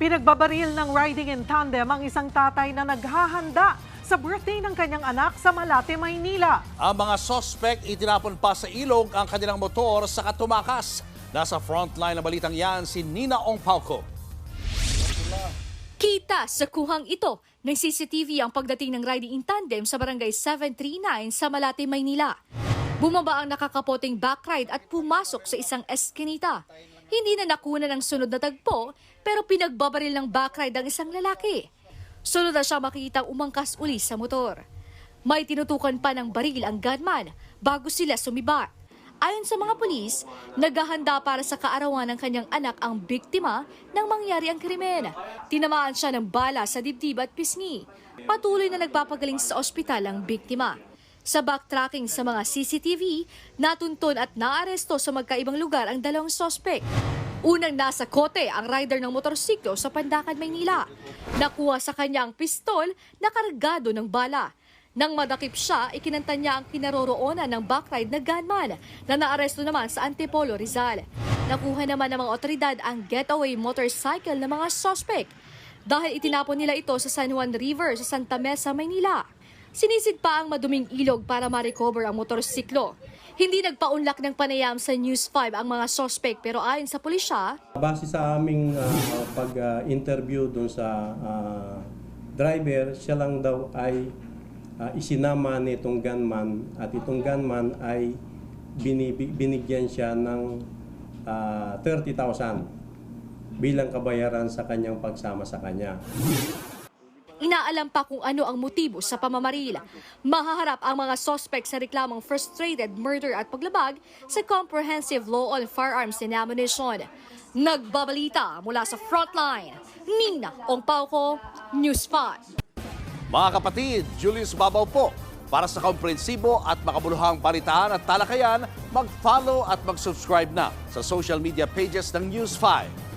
Pinagbabaril ng riding in tandem ang isang tatay na naghahanda sa birthday ng kanyang anak sa Malate, Maynila. Ang mga sospek itinapon pa sa ilog ang kanilang motor sa katumakas. Nasa frontline ng balitang yan si Nina Ong Pauco. Kita sa kuhang ito ng CCTV ang pagdating ng riding in tandem sa barangay 739 sa Malate, Maynila. Bumaba ang nakakapoteng backride at pumasok sa isang eskinita. Hindi na nakuna ng sunod na tagpo pero pinagbabaril ng backride ang isang lalaki. Sunod na siya makikitang umangkas uli sa motor. May tinutukan pa ng baril ang gunman bago sila sumibat. Ayon sa mga pulis, naghahanda para sa kaarawan ng kanyang anak ang biktima nang mangyari ang krimen. Tinamaan siya ng bala sa dibdib at pisngi. Patuloy na nagpapagaling sa ospital ang biktima. Sa backtracking sa mga CCTV, natuntun at naaresto sa magkaibang lugar ang dalawang sospek. Unang nasa kote ang rider ng motorsiklo sa Pandakan, Maynila. Nakuha sa kanya ang pistol na kargado ng bala. Nang madakip siya, ikinanta niya ang kinaroroonan ng backride na gunman na naaresto naman sa Antipolo, Rizal. Nakuha naman ng mga otoridad ang getaway motorcycle ng mga suspect dahil itinapon nila ito sa San Juan River sa Santa Mesa, Maynila. Sinisid pa ang maduming ilog para ma-recover ang motorsiklo. Hindi nagpaunlak ng panayam sa News 5 ang mga suspect pero ayon sa pulisya, Base sa aming ah, pag-interview doon sa ah, driver, siya lang daw ay ah, isinama nitong gunman at itong gunman ay binib- binigyan siya ng ah, 30,000 bilang kabayaran sa kanyang pagsama sa kanya. Inaalam pa kung ano ang motibo sa pamamaril. Mahaharap ang mga suspect sa reklamong frustrated murder at paglabag sa Comprehensive Law on Firearms and Ammunition. Nagbabalita mula sa frontline, Nina Ongpauko, News 5. Mga kapatid, Julius Babaw po. Para sa komprensibo at makabuluhang balitaan at talakayan, mag-follow at mag-subscribe na sa social media pages ng News 5.